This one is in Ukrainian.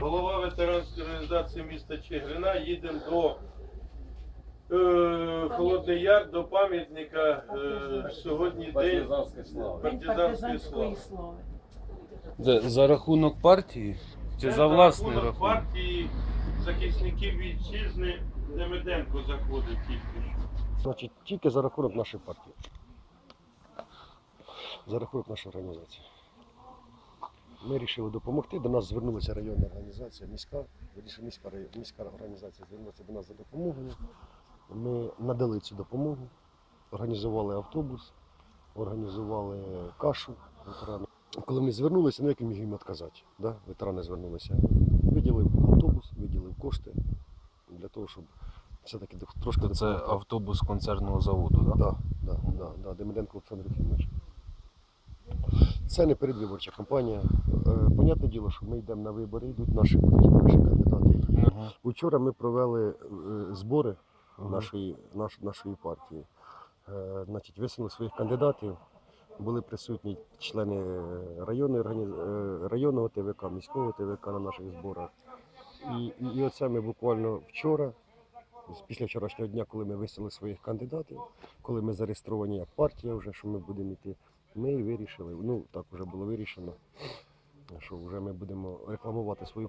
голова ветеранської організації міста Чигирина. Їдемо до е, Холодний Яр, до пам'ятника. Е, сьогодні день Партизанської слави. За, за рахунок партії чи Це за власний рахунок рахунок? партії захисників вітчизни Демиденко заходить тільки що. Значить, тільки за рахунок нашої партії. За рахунок нашої організації. Ми вирішили допомогти. До нас звернулася районна організація, міська, міська, міська організація звернулася до нас за допомогою. Ми надали цю допомогу, організували автобус, організували кашу ветеранам. Коли вони звернулися, ну як я міг їм відказати? Да? Ветерани звернулися. Виділив автобус, виділив кошти для того, щоб все-таки трошки це автобус концерного заводу, так? Да, да, да, да, Демиденко Олександр Ефімович. Це не передвиборча кампанія. Е, понятне діло, що ми йдемо на вибори, йдуть наші наші кандидати. Учора ми провели е, збори нашої, наш, нашої партії. Е, значить, висунули своїх кандидатів. Були присутні члени районної районного ТВК, міського ТВК на наших зборах. І, і, і оце ми буквально вчора, після вчорашнього дня, коли ми висіли своїх кандидатів, коли ми зареєстровані як партія, вже що ми будемо йти, ми вирішили. Ну так вже було вирішено, що вже ми будемо рекламувати свою партію.